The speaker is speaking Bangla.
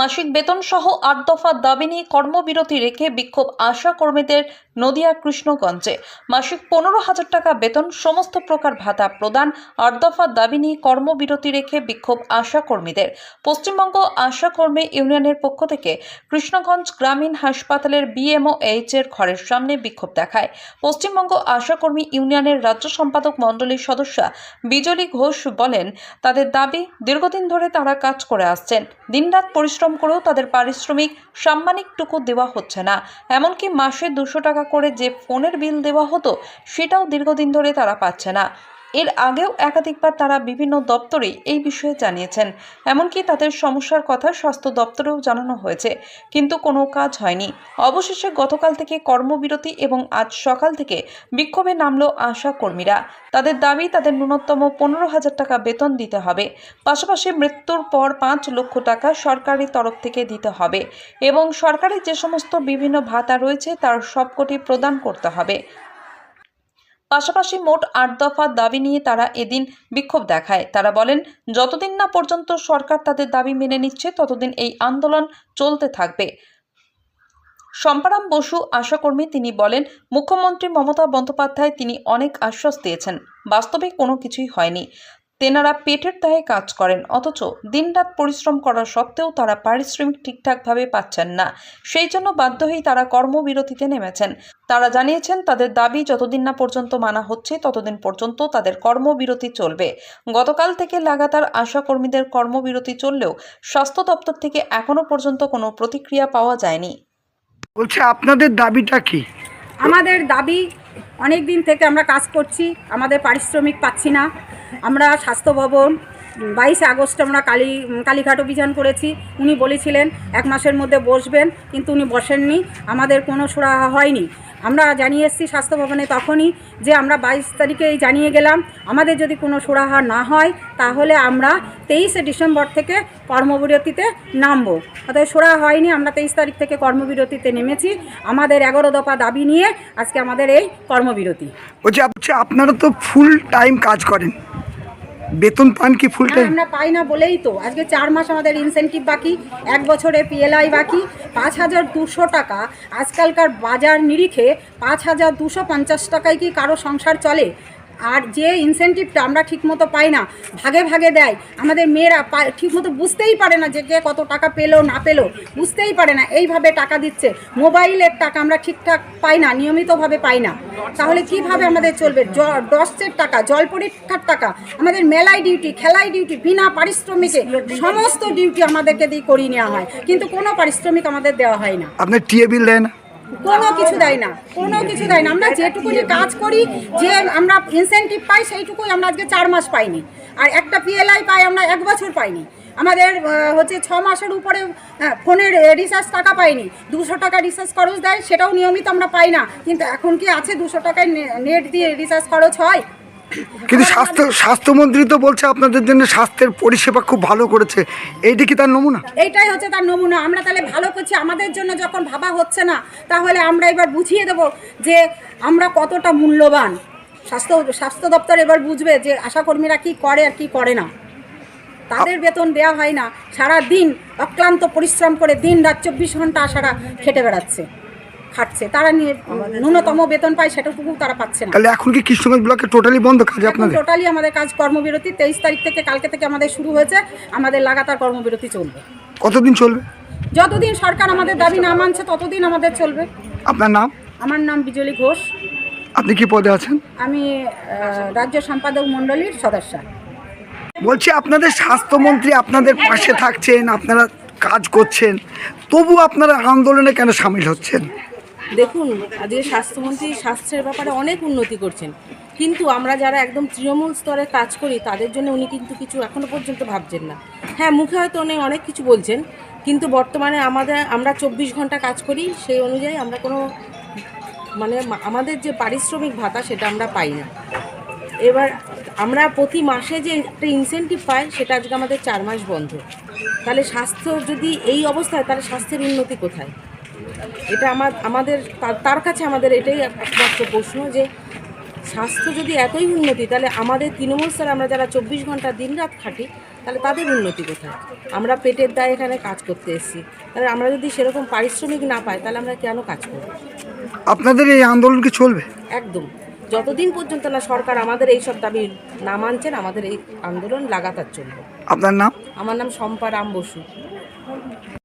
মাসিক বেতন সহ আট দফা দাবি নিয়ে কর্মবিরতি রেখে বিক্ষোভ আশা কর্মীদের নদিয়া কৃষ্ণগঞ্জে। মাসিক পনেরো হাজার টাকা বেতন, সমস্ত প্রকার ভাতা প্রদান, আট দফা দাবি নিয়ে কর্মবিরতি রেখে বিক্ষোভ আশা কর্মীদের। পশ্চিমবঙ্গ আশা কর্মী ইউনিয়নের পক্ষ থেকে কৃষ্ণগঞ্জ গ্রামীণ হাসপাতালের বিএমও এইচ এর ঘরের সামনে বিক্ষোভ দেখায়। পশ্চিমবঙ্গ আশা কর্মী ইউনিয়নের রাজ্য সম্পাদক মণ্ডলীর সদস্যা বিজলী ঘোষ বলেন, তাদের দাবি, দীর্ঘদিন ধরে তারা কাজ করে আসছেন। দিনরাত পরিশ্রম করেও তাদের পারিশ্রমিক সাম্মানিকটুকু দেওয়া হচ্ছে না। এমনকি মাসে দুশো টাকা করে যে ফোনের বিল দেওয়া হতো, সেটাও দীর্ঘদিন ধরে তারা পাচ্ছে না। এর আগেও একাধিকবার তারা বিভিন্ন দপ্তরে এই বিষয়ে জানিয়েছেন। এমনকি তাদের সমস্যার কথা স্বাস্থ্য দপ্তরেও জানানো হয়েছে, কিন্তু কোনো কাজ হয়নি। অবশেষে গতকাল থেকে কর্মবিরতি এবং আজ সকাল থেকে বিক্ষোভে নামল আশা কর্মীরা। তাদের দাবি, তাদের ন্যূনতম পনেরো হাজার টাকা বেতন দিতে হবে। পাশাপাশি মৃত্যুর পর পাঁচ লক্ষ টাকা সরকারি তরফ থেকে দিতে হবে এবং সরকারি যে সমস্ত বিভিন্ন ভাতা রয়েছে, তার সবকটি প্রদান করতে হবে। পাশাপাশি মোট আট দফা দাবি নিয়ে তারা এদিন বিক্ষোভ দেখায়। তারা বলেন, যতদিন না পর্যন্ত সরকার তাদের দাবি মেনে নিচ্ছে, ততদিন এই আন্দোলন চলতে থাকবে। শম্পারাম বসু আশাকর্মী তিনি বলেন, মুখ্যমন্ত্রী মমতা বন্দ্যোপাধ্যায় তিনি অনেক আশ্বাস দিয়েছেন। বাস্তবে কোনো কিছুই হয়নি। তেনারা পেটের দায়ে কাজ করেন অথচ দিনরাত পরিশ্রম করা সত্ত্বেও তারা পারিশ্রমিক ঠিকঠাকভাবে পাচ্ছেন না। সেই জন্য বাধ্য হয়েই তারা কর্মবিরতিতে নেমেছেন। তারা জানিয়েছেন তাদের দাবি যতদিন না পর্যন্ত মানা হচ্ছে ততদিন পর্যন্ত তাদের কর্মবিরতি চলবে। গতকাল থেকে লাগাতার আশা কর্মীদের কর্মবিরতি চললেও স্বাস্থ্য দপ্তর থেকে এখনও পর্যন্ত কোনো প্রতিক্রিয়া পাওয়া যায়নি। বলছে আপনাদের দাবিটা কি? আমাদের দাবি অনেক দিন থেকে আমরা কাজ করছি আমাদের পারিশ্রমিক পাচ্ছি না। আমরা স্বাস্থ্য ভবন, বাইশে আগস্ট আমরা কালী কালীঘাট অভিযান করেছি। উনি বলেছিলেন, এক মাসের মধ্যে বসবেন, কিন্তু উনি বসেননি। আমাদের কোনো সুরাহা হয়নি। আমরা জানিয়ে এসেছি স্বাস্থ্য ভবনে তখনই যে আমরা বাইশ তারিখেই জানিয়ে গেলাম, আমাদের যদি কোনো সুরাহা না হয়, তাহলে আমরা তেইশে ডিসেম্বর থেকে কর্মবিরতিতে নামবো। অতএব সুরাহা হয়নি, আমরা তেইশ তারিখ থেকে কর্মবিরতিতে নেমেছি। আমাদের এগারো দফা দাবি নিয়ে আজকে আমাদের এই কর্মবিরতি। বলছে বলছে আপনারা তো ফুল টাইম কাজ করেন। বেতন পান কি ফুল টাইম আমরা পাই না বলেই তো। আজকে চার মাস আমাদের ইনসেন্টিভ বাকি, এক বছরে পিএলআই বাকি, পাঁচ হাজার দুশো টাকা। আজকালকার বাজার নিরিখে পাঁচ হাজার দুশো পঞ্চাশ টাকায় কি কারও সংসার চলে? আর যে ইনসেনটিভটা আমরা ঠিকমতো পাই না, ভাগে ভাগে দেয়, আমাদের মেয়েরা ঠিকমতো বুঝতেই পারে না যে কে কত টাকা পেল, না পেল, বুঝতেই পারে না, এইভাবে টাকা দিচ্ছে। মোবাইলের টাকা আমরা ঠিকঠাক পাই না, নিয়মিতভাবে পাই না। তাহলে কীভাবে আমাদের চলবে? ডসের টাকা, জল পরীক্ষার টাকা, আমাদের মেলায় ডিউটি খেলায় ডিউটি বিনা পারিশ্রমিকে সমস্ত ডিউটি আমাদেরকে দিয়ে করিয়ে নেওয়া হয়। কিন্তু কোনো পারিশ্রমিক আমাদের দেওয়া হয় না। আপনার টিএ বিল দেয় না কোনো কিছু দেয় না, কোনো কিছু দেয় না। আমরা যেটুকু যে কাজ করি, যে আমরা ইনসেন্টিভ পাই, সেইটুকুই আমরা আজকে চার মাস পাইনি। আর একটা পিএলআই পাই আমরা এক বছর পাইনি। আমাদের হচ্ছে ছ মাসের উপরে ফোনের রিচার্জ টাকা পাইনি। দুশো টাকা রিচার্জ খরচ দেয়, সেটাও নিয়মিত আমরা পাই না। কিন্তু এখন কি আছে দুশো টাকায় নেট দিয়ে রিচার্জ খরচ হয়? কিন্তু স্বাস্থ্য, স্বাস্থ্যমন্ত্রী তো বলছে আপনাদের জন্য স্বাস্থ্যের পরিষেবা খুব ভালো করেছে। এইটা কি তার নমুনা? এইটাই হচ্ছে তার নমুনা। আমরা তাহলে ভালো করছি। আমাদের জন্য যখন ভাবা হচ্ছে না, তাহলে আমরা এবার বুঝিয়ে দেব যে আমরা কতটা মূল্যবান। স্বাস্থ্য স্বাস্থ্য দপ্তর এবার বুঝবে যে আশাকর্মীরা কি করে আর কি করে না। তাদের বেতন দেওয়া হয় না। সারা দিন অক্লান্ত পরিশ্রম করে দিন রাত চব্বিশ ঘণ্টা আশারা খেটে বেড়াচ্ছে। খাটছে। তারা নিয়ে ন্যূনতম বেতন পায় সেটাটুকু তারা পাচ্ছে না। তাহলে এখন কি কৃষ্ণগঞ্জ ব্লকে টোটালি বন্ধ কাজ আপনাদের? টোটালি আমাদের কাজ কর্মবিরতি তেইশ তারিখ থেকে কালকে থেকে আমাদের শুরু হয়েছে। আমাদের লাগাতার কর্মবিরতি চলবে। কতদিন চলবে? যতদিন সরকার আমাদের দাবি না মানছে ততদিন আমাদের চলবে। আপনার নাম? আমার নাম বিজলি ঘোষ। আপনি কি পদে আছেন? আমি রাজ্য সম্পাদক মণ্ডলীর সদস্য। বলছি আপনাদের স্বাস্থ্যমন্ত্রী আপনাদের পাশে থাকছেন আপনারা কাজ করছেন তবু আপনারা আন্দোলনে কেন সামিল হচ্ছেন? দেখুন, আজকে স্বাস্থ্যমন্ত্রী স্বাস্থ্যের ব্যাপারে অনেক উন্নতি করছেন। কিন্তু আমরা যারা একদম তৃণমূল স্তরে কাজ করি, তাদের জন্য উনি কিন্তু কিছু এখনও পর্যন্ত ভাবছেন না। হ্যাঁ মুখে হয়তো উনি অনেক কিছু বলছেন, কিন্তু বর্তমানে আমাদের, আমরা চব্বিশ ঘণ্টা কাজ করি, সেই অনুযায়ী আমরা কোনো মানে আমাদের যে পারিশ্রমিক ভাতা সেটা আমরা পাই না। এবার আমরা প্রতি মাসে যে একটা ইনসেন্টিভ পাই, সেটা আজকে আমাদের চার মাস বন্ধ। তাহলে স্বাস্থ্য যদি এই অবস্থায়, তাহলে স্বাস্থ্যের উন্নতি কোথায়? এটা আমার আমাদের তার- কাছে আমাদের এটাই একমাত্র প্রশ্ন যে স্বাস্থ্য যদি এতই উন্নতি তাহলে আমাদের তৃণমূল স্তরে আমরা যারা চব্বিশ ঘণ্টা দিনরাত খাটি তাহলে তাদের উন্নতি কোথায়? আমরা পেটের দায় এখানে কাজ করতে এসেছি। তাহলে আমরা যদি সেরকম পারিশ্রমিক না পাই তাহলে আমরা কেন কাজ করব? আপনাদের এই আন্দোলন কি চলবে? একদম। যতদিন পর্যন্ত না সরকার আমাদের এই সব দাবি না মানছেন আমাদের এই আন্দোলন লাগাতার চলবে। আপনার নাম? আমার নাম শম্পা রাম বসু।